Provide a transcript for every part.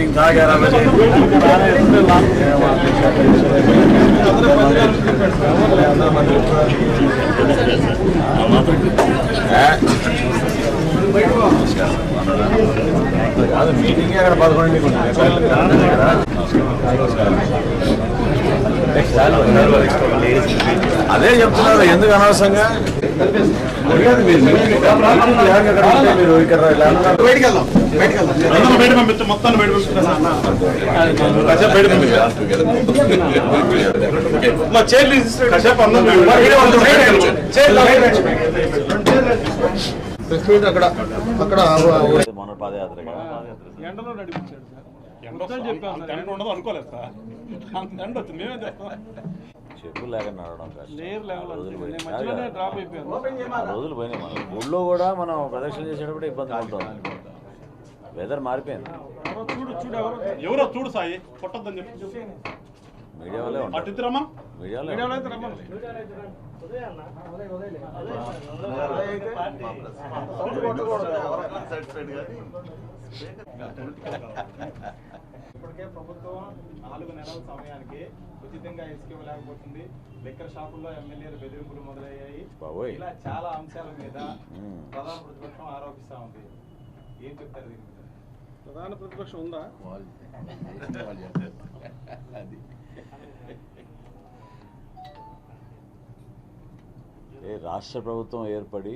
Meeting తాగారా కాదు meeting అక్కడ పదకొండింటికి ఉంటుంది అదే చెప్తున్నారు ఎందుకు అనవసరంగా? బయట పంపించు మొత్తాన్ని బయట మా చైర్లు అందరూ అక్కడ అక్కడ మన ఎండలో నడిపించాడు సార్ ఎండ చెప్పాను ఎండ ఉండదు అనుకోలేదు సార్ అంత ఎండ వచ్చింది మేమే చేస్తాం చెప్పులు లేక నడవడం కష్టం. లేయర్ ఆ లెవెల్ రోజులు పోయినాయి. మనం ఊళ్ళో కూడా మనం ప్రదక్షిణ చేసేటప్పుడు ఇబ్బంది పడుతుంది వెదర్ మారిపోయింది. చూడు చూడు ఎవరో ఎవరో చూడు సాయి కొట్టద్దని చెప్పి. మీడియా ఇద్దరమ్మా ఇప్పటికే ప్రభుత్వం నాలుగు నెలల సమయానికి ఉచితంగా ఇసుక ఇవ్వలేకపోతుంది లిక్కర్ షాపుల్లో ఎమ్మెల్యేలు బెదిరింపులు మొదలయ్యాయి. ఇలా చాలా అంశాల మీద. ప్రధాన ప్రతిపక్షం ఆరోపిస్తా ఉంది. ఏం చెప్తారు దీని మీద? ప్రధాన ప్రతిపక్షం ఉందా? ఏ రాష్ట్ర ప్రభుత్వం ఏర్పడి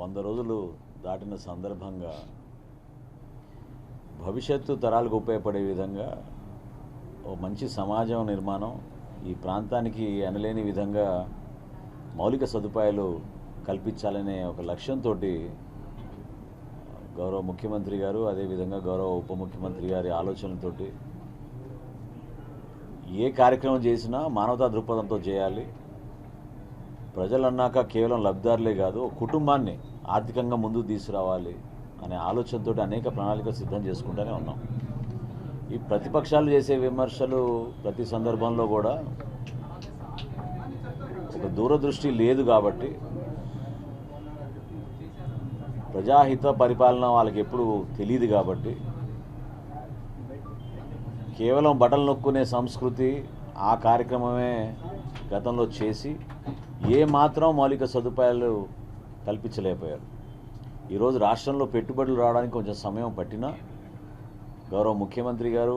వంద రోజులు దాటిన సందర్భంగా భవిష్యత్తు తరాలకు ఉపయోగపడే విధంగా ఓ మంచి సమాజం నిర్మాణం ఈ ప్రాంతానికి అనలేని విధంగా మౌలిక సదుపాయాలు కల్పించాలనే ఒక లక్ష్యంతో గౌరవ ముఖ్యమంత్రి గారు అదేవిధంగా గౌరవ ఉప ముఖ్యమంత్రి గారి ఆలోచనలతోటి ఏ కార్యక్రమం చేసినా మానవతా దృక్పథంతో చేయాలి. ప్రజలన్నాక కేవలం లబ్ధిదారులే కాదు ఒక కుటుంబాన్ని ఆర్థికంగా ముందుకు తీసుకురావాలి. అనే ఆలోచనతో అనేక ప్రణాళికలు సిద్ధం చేసుకుంటూనే ఉన్నాం. ఈ ప్రతిపక్షాలు చేసే విమర్శలు ప్రతి సందర్భంలో కూడా ఒక దూరదృష్టి లేదు కాబట్టి ప్రజాహిత పరిపాలన వాళ్ళకి ఎప్పుడు తెలియదు కాబట్టి కేవలం బటన్ నొక్కునే సంస్కృతి ఆ కార్యక్రమమే గతంలో చేసి ఏ మాత్రం మౌలిక సదుపాయాలు కల్పించలేకపోయారు. ఈరోజు రాష్ట్రంలో పెట్టుబడులు రావడానికి కొంచెం సమయం పట్టినా గౌరవ ముఖ్యమంత్రి గారు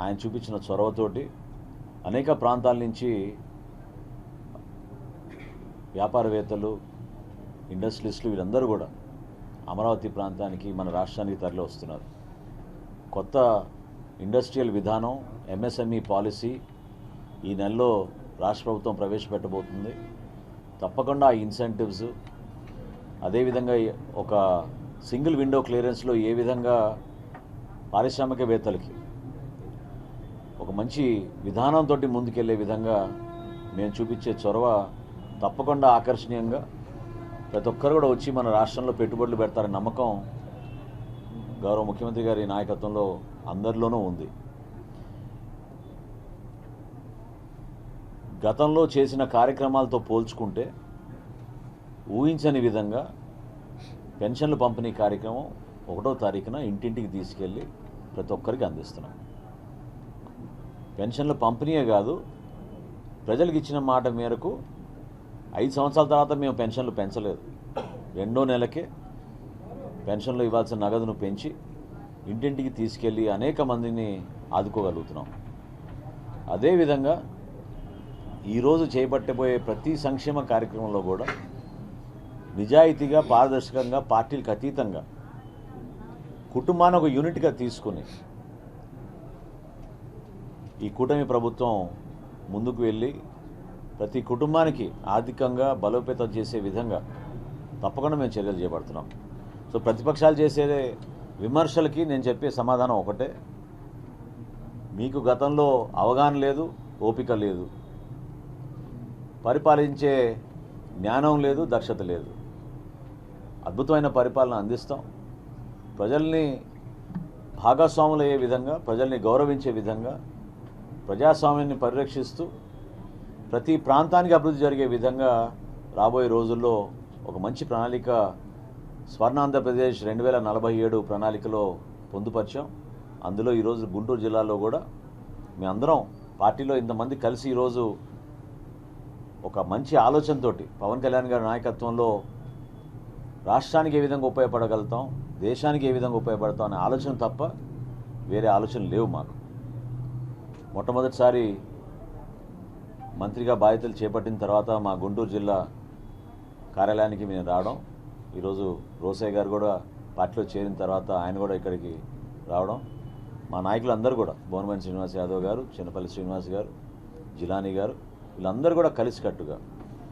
ఆయన చూపించిన చొరవతోటి అనేక ప్రాంతాల నుంచి వ్యాపారవేత్తలు ఇండస్ట్రియలిస్టులు వీళ్ళందరూ కూడా అమరావతి ప్రాంతానికి మన రాష్ట్రానికి తరలి వస్తున్నారు. కొత్త ఇండస్ట్రియల్ విధానం ఎంఎస్ఎంఈ పాలసీ ఈ నెలలో రాష్ట్ర ప్రభుత్వం ప్రవేశపెట్టబోతుంది. తప్పకుండా ఆ ఇన్సెంటివ్స్ అదేవిధంగా ఒక సింగిల్ విండో క్లియరెన్స్లో ఏ విధంగా పారిశ్రామికవేత్తలకి ఒక మంచి విధానంతో ముందుకెళ్ళే విధంగా మేము చూపించే చొరవ తప్పకుండా ఆకర్షణీయంగా ప్రతి ఒక్కరు కూడా వచ్చి మన రాష్ట్రంలో పెట్టుబడులు పెడతారనే నమ్మకం గౌరవ ముఖ్యమంత్రి గారి నాయకత్వంలో అందరిలోనూ ఉంది. గతంలో చేసిన కార్యక్రమాలతో పోల్చుకుంటే ఊహించని విధంగా పెన్షన్లు పంపిణీ కార్యక్రమం ఒకటో తారీఖున ఇంటింటికి తీసుకెళ్ళి ప్రతి ఒక్కరికి అందిస్తున్నాం. పెన్షన్లు పంపిణీయే కాదు ప్రజలకు ఇచ్చిన మాట మేరకు ఐదు సంవత్సరాల తర్వాత మేము పెన్షన్లు పెంచలేదు. రెండో నెలకే పెన్షన్లు ఇవ్వాల్సిన నగదును పెంచి ఇంటింటికి తీసుకెళ్ళి అనేక మందిని ఆదుకోగలుగుతున్నాం. అదేవిధంగా ఈరోజు చేపట్టబోయే ప్రతి సంక్షేమ కార్యక్రమంలో కూడా నిజాయితీగా పారదర్శకంగా పార్టీలకు అతీతంగా కుటుంబాన్ని ఒక యూనిట్గా తీసుకుని ఈ కూటమి ప్రభుత్వం ముందుకు వెళ్ళి ప్రతి కుటుంబానికి ఆర్థికంగా బలోపేతం చేసే విధంగా తప్పకుండా మేము చర్యలు చేపడుతున్నాం. సో ప్రతిపక్షాలు చేసే విమర్శలకి నేను చెప్పే సమాధానం ఒకటే. మీకు గతంలో అవగాహన లేదు ఓపిక లేదు. పరిపాలించే జ్ఞానం లేదు దక్షత లేదు. అద్భుతమైన పరిపాలన అందిస్తాం. ప్రజల్ని భాగస్వాములయ్యే విధంగా ప్రజల్ని గౌరవించే విధంగా ప్రజాస్వామ్యాన్ని పరిరక్షిస్తూ ప్రతి ప్రాంతానికి అభివృద్ధి జరిగే విధంగా రాబోయే రోజుల్లో ఒక మంచి ప్రణాళిక స్వర్ణాంధ్రప్రదేశ్ రెండు వేల నలభై ఏడు ప్రణాళికలో పొందుపరిచాం. అందులో ఈరోజు గుంటూరు జిల్లాలో కూడా మీ అందరం పార్టీలో ఇంతమంది కలిసి ఈరోజు ఒక మంచి ఆలోచనతోటి పవన్ కళ్యాణ్ గారి నాయకత్వంలో రాష్ట్రానికి ఏ విధంగా ఉపయోగపడగలుగుతాం దేశానికి ఏ విధంగా ఉపయోగపడతాం అనే ఆలోచన తప్ప వేరే ఆలోచనలు లేవు మాకు. మొట్టమొదటిసారి మంత్రిగా బాధ్యతలు చేపట్టిన తర్వాత మా గుంటూరు జిల్లా కార్యాలయానికి మేము రావడం ఈరోజు రోసయ్య గారు కూడా పార్టీలో చేరిన తర్వాత ఆయన కూడా ఇక్కడికి రావడం మా నాయకులందరూ కూడా బోనమని శ్రీనివాస్ యాదవ్ గారు చిన్నపల్లి శ్రీనివాస్ గారు జిలానీ గారు వీళ్ళందరూ కూడా కలిసికట్టుగా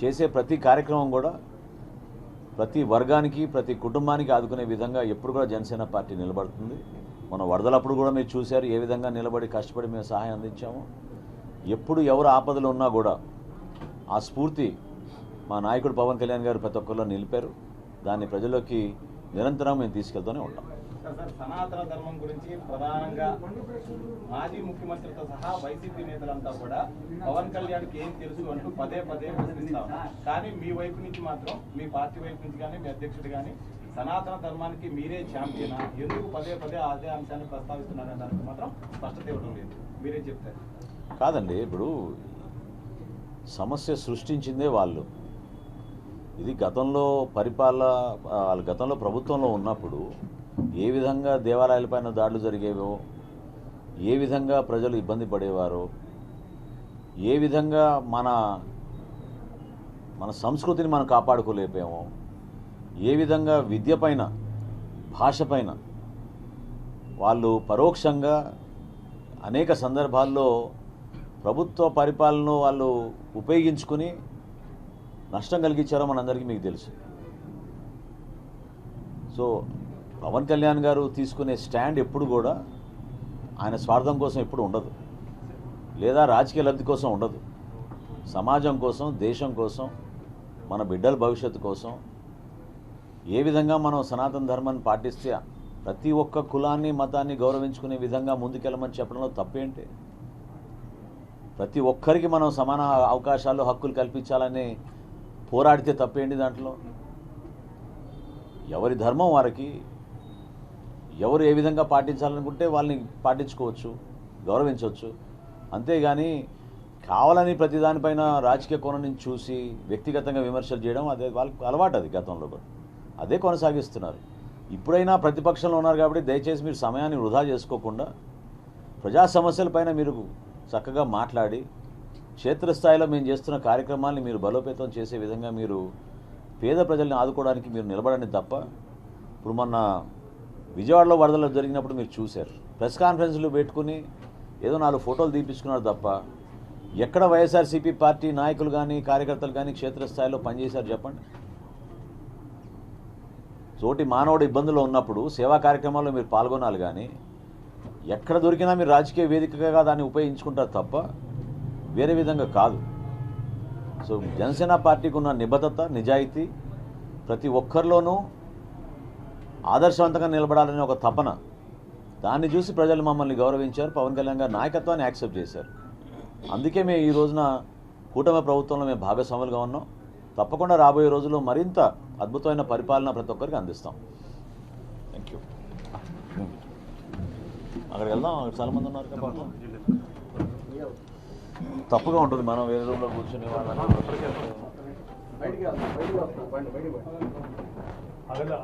చేసే ప్రతి కార్యక్రమం కూడా ప్రతి వర్గానికి ప్రతి కుటుంబానికి ఆదుకునే విధంగా ఎప్పుడు కూడా జనసేన పార్టీ నిలబడుతుంది. మన వరదలప్పుడు కూడా మీరు చూశారు ఏ విధంగా నిలబడి కష్టపడి మేము సహాయం అందించాము. ఎప్పుడు ఎవరు ఆపదలు ఉన్నా కూడా ఆ స్ఫూర్తి మా నాయకుడు పవన్ కళ్యాణ్ గారు ప్రతి ఒక్కరిలో నిలిపారు. దాన్ని ప్రజల్లోకి నిరంతరం మేము తీసుకెళ్తూనే ఉంటాం. సార్ సనాతన ధర్మం గురించి ప్రధానంగా మాజీ ముఖ్యమంత్రితో సహా వైసీపీ నేతలంతా కూడా పవన్ కళ్యాణ్కి ఏం తెలుసు అంటూ పదే పదే ప్రశ్నిస్తాం కానీ మీ వైపు నుంచి మాత్రం మీ పార్టీ వైపు నుంచి కానీ మీ అధ్యక్షుడు కానీ సనాతన ధర్మానికి మీరే ఛాంపియనా? ఎందుకు పదే పదే అదే అంశాన్ని ప్రస్తావిస్తున్నారనే దానికి మాత్రం స్పష్టత ఇవ్వడం లేదు. మీరే చెప్తారు. కాదండి ఇప్పుడు సమస్య సృష్టించిందే వాళ్ళు. ఇది గతంలో పరిపాలన వాళ్ళు గతంలో ప్రభుత్వంలో ఉన్నప్పుడు ఏ విధంగా దేవాలయాలపైన దాడులు జరిగేవో ఏ విధంగా ప్రజలు ఇబ్బంది పడేవారో ఏ విధంగా మన మన సంస్కృతిని మనం కాపాడుకోలేకపోయామో ఏ విధంగా విద్య పైన భాష పైన వాళ్ళు పరోక్షంగా అనేక సందర్భాల్లో ప్రభుత్వ పరిపాలనను వాళ్ళు ఉపయోగించుకుని నష్టం కలిగించారో మనందరికీ మీకు తెలుసు. సో పవన్ కళ్యాణ్ గారు తీసుకునే స్టాండ్ ఎప్పుడు కూడా ఆయన స్వార్థం కోసం ఎప్పుడు ఉండదు. లేదా రాజకీయ లబ్ధి కోసం ఉండదు. సమాజం కోసం దేశం కోసం మన బిడ్డల భవిష్యత్తు కోసం ఏ విధంగా మనం సనాతన ధర్మాన్ని పాటిస్తే ప్రతి ఒక్క కులాన్ని మతాన్ని గౌరవించుకునే విధంగా ముందుకెళ్ళమని చెప్పడంలో తప్పేంటి? ప్రతి ఒక్కరికి మనం సమాన అవకాశాలు హక్కులు కల్పించాలని పోరాడితే తప్పేంటి దాంట్లో? ఎవరి ధర్మం వారికి ఎవరు ఏ విధంగా పాటించాలనుకుంటే వాళ్ళని పాటించుకోవచ్చు గౌరవించవచ్చు. అంతేగాని కావాలని ప్రతి దానిపైన రాజకీయ కోణం నుంచి చూసి వ్యక్తిగతంగా విమర్శలు చేయడం అదే వాళ్ళకి అలవాటు అది గతంలో కూడా. అదే కొనసాగిస్తున్నారు. ఇప్పుడైనా ప్రతిపక్షంలో ఉన్నారు కాబట్టి దయచేసి మీరు సమయాన్ని వృధా చేసుకోకుండా ప్రజా సమస్యలపైన మీరు చక్కగా మాట్లాడి క్షేత్రస్థాయిలో మేము చేస్తున్న కార్యక్రమాల్ని మీరు బలోపేతం చేసే విధంగా మీరు పేద ప్రజల్ని ఆదుకోవడానికి మీరు నిలబడండి తప్ప ఇప్పుడు మొన్న విజయవాడలో వరదలు జరిగినప్పుడు మీరు చూశారు. ప్రెస్ కాన్ఫరెన్స్లు పెట్టుకుని ఏదో నాలుగు ఫోటోలు తీపించుకున్నారు తప్ప ఎక్కడ వైఎస్ఆర్సీపీ పార్టీ నాయకులు కానీ కార్యకర్తలు కానీ క్షేత్రస్థాయిలో పనిచేశారు చెప్పండి. తోటి మానవుడు ఇబ్బందుల్లో ఉన్నప్పుడు సేవా కార్యక్రమాల్లో మీరు పాల్గొనాలి కానీ ఎక్కడ దొరికినా మీరు రాజకీయ వేదికగా దాన్ని ఉపయోగించుకుంటారు తప్ప వేరే విధంగా కాదు. సో జనసేన పార్టీకి ఉన్న నిబద్ధత నిజాయితీ ప్రతి ఒక్కరిలోనూ ఆదర్శవంతంగా నిలబడాలనే ఒక తపన. దాన్ని చూసి ప్రజలు మమ్మల్ని గౌరవించారు. పవన్ కళ్యాణ్ గారి నాయకత్వాన్ని యాక్సెప్ట్ చేశారు. అందుకే మేము ఈ రోజున కూటమి ప్రభుత్వంలో మేము భాగస్వాములుగా ఉన్నాం. తప్పకుండా రాబోయే రోజుల్లో మరింత అద్భుతమైన పరిపాలన ప్రతి ఒక్కరికి అందిస్తాం. థ్యాంక్ యూ అక్కడికి వెళ్దాం. అక్కడ చాలా మంది ఉన్నారు తప్పుగా ఉంటుంది. మనం వేరే రూమ్లో కూర్చుని వాళ్ళని అందరూ